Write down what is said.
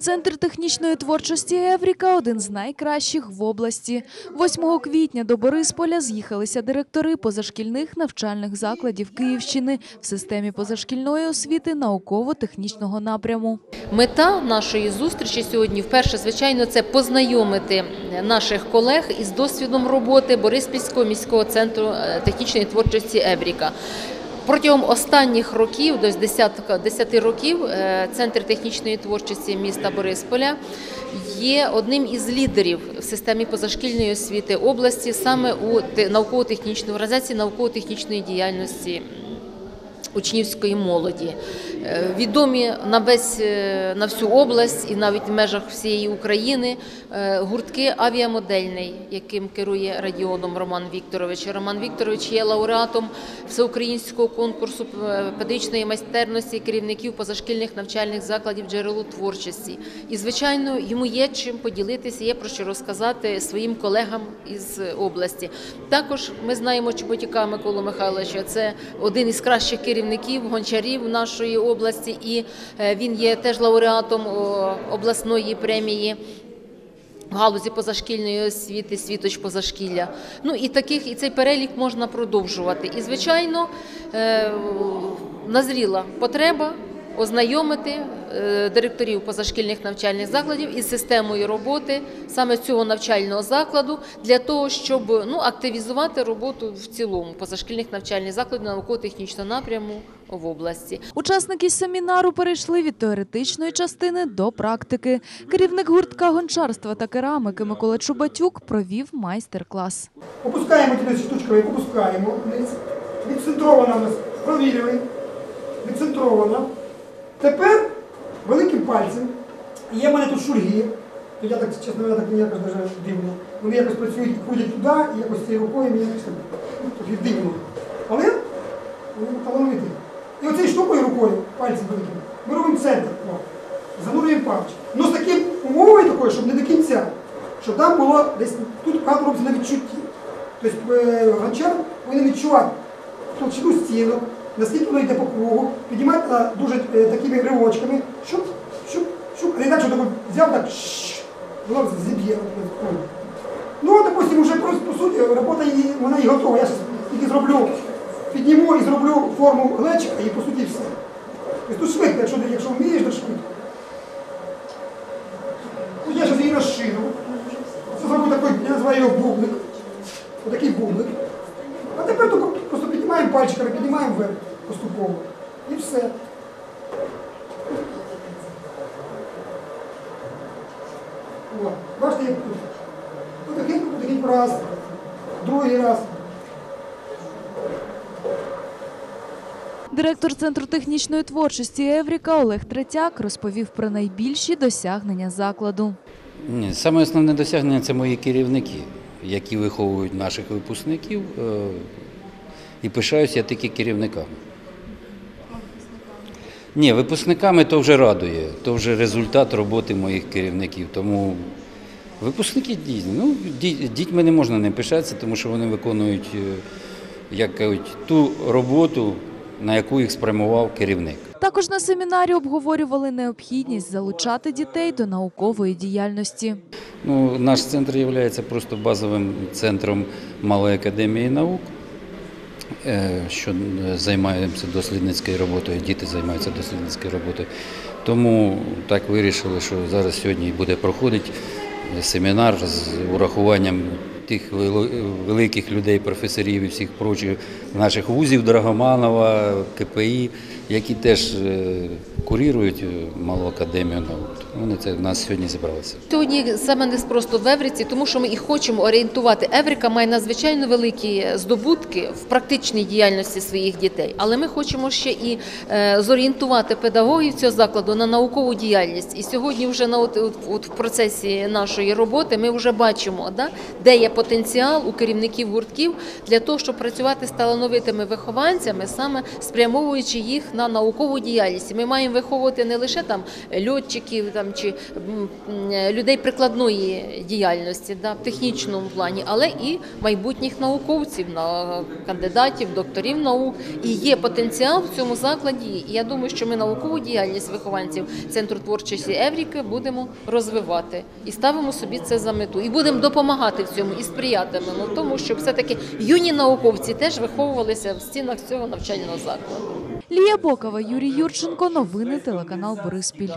Центр технічної творчості Евріка один з найкращих в області. 8 квітня до Борисполя з'їхалися директори позашкільних навчальних закладів Київщини в системі позашкільної освіти науково-технічного напряму. Мета нашої зустрічі сьогодні вперше, звичайно, це познайомити наших колег із досвідом роботи Бориспільського міського центру е, технічної творчості Евріка. Протягом останніх років, десь 10, 10 років, е, Центр технічної творчості міста Борисполя є одним із лідерів в системі позашкільної освіти області саме у те- науково-технічної організації науково-технічної діяльності учнівської молоді. Е, Відомі на весь е, на всю область і навіть в межах всієї України е, гуртки авіамодельний, яким керує радіоном Роман Вікторович. Роман Вікторович є лауреатом всеукраїнського конкурсу педагогічної майстерності керівників позашкільних навчальних закладів джерело творчості. І звичайно, йому є чим поділитися, є про що розказати своїм колегам із області. Також ми знаємо Чеботяка Миколу Михайловича. Це один із кращих керівників гончарів нашої області, і е, він є теж лауреатом обласної премії. В галузі позашкільної освіти, світоч позашкілля. Ну і таких, і цей перелік можна продовжувати. І, звичайно, е, назріла потреба ознайомити е, директорів позашкільних навчальних закладів із системою роботи саме цього навчального закладу для того, щоб ну, активізувати роботу в цілому позашкільних навчальних закладів науково-технічного напряму в області. Учасники семінару перейшли від теоретичної частини до практики. Керівник гуртка гончарства та керамики Микола Чубатюк провів майстер-клас. Опускаємо туди штучками, опускаємо вниз. Відцентрована нас. Провірили. Відцентрована. Тепер великим пальцем. Є в мене тут шульги. То я так, чесно, я так мені якось дуже дивно. Вони якось працюють, ходять туди, і якось цією рукою мені якось ну, дивно. Але вони талановиті. І оцією штукою рукою, пальцем великим, ми робимо центр. Занурюємо паличку. Ну з таким умовою такою, щоб не до кінця. Щоб там було десь тут багато робиться на відчутті. Тобто е, гончар повинен відчувати толщину стіну, наскільки воно йде по кругу, піднімати на дуже е, такими ривочками, щоб, щоб, щоб, не так, що взяв так, воно зіб'є. Ну, допустим, вже по суті робота її, вона і готова. Я тільки зроблю, підніму і зроблю форму глечика і по суті все. Тобто тут швидко, якщо, якщо вмієш, то швидко. Ну, я зараз її розширю. Це зроблю такий, я називаю його бублик. Отакий бублик. А тепер просто піднімаємо пальчиками, піднімаємо вверх поступово. І все. О, бачите, як тут. Потихеньку, потихеньку раз, другий раз. Директор Центру технічної творчості Евріка Олег Третяк розповів про найбільші досягнення закладу. Ні, саме основне досягнення це мої керівники, які виховують наших випускників. е, І пишаюся я тільки керівниками. Ні, випускниками то вже радує, то вже результат роботи моїх керівників. Тому випускники дійсно, ну, дітьми не можна не пишатися, тому що вони виконують, е, як кажуть, ту роботу, на яку їх спрямував керівник. Також на семінарі обговорювали необхідність залучати дітей до наукової діяльності. Ну, наш центр є просто базовим центром Малої академії наук, е, що е, займаємося дослідницькою роботою, діти займаються дослідницькою роботою. Тому так вирішили, що зараз сьогодні буде проходити семінар з урахуванням тих великих людей, професорів і всіх прочих наших вузів Драгоманова, КПІ, які теж е, курірують е, Малу академію наук. Вони це в нас сьогодні зібралися. Сьогодні саме не просто в Евриці, тому що ми і хочемо орієнтувати. Еврика має надзвичайно великі здобутки в практичній діяльності своїх дітей, але ми хочемо ще і е, зорієнтувати педагогів цього закладу на наукову діяльність. І сьогодні вже на от, от, в процесі нашої роботи ми вже бачимо, да, де є потенціал у керівників гуртків для того, щоб працювати з талановитими вихованцями, саме спрямовуючи їх на наукову діяльність. Ми маємо виховувати не лише там льотчиків там чи людей прикладної діяльності, да, в технічному плані, але і майбутніх науковців, на кандидатів, докторів наук. І є потенціал в цьому закладі. І я думаю, що ми наукову діяльність вихованців центру творчості Евріки будемо розвивати і ставимо собі це за мету. І будемо допомагати в цьому сприятимемо в тому, щоб все-таки юні науковці теж виховувалися в стінах цього навчального закладу. Лія Бокова, Юрій Юрченко. Новини телеканал Бориспіль.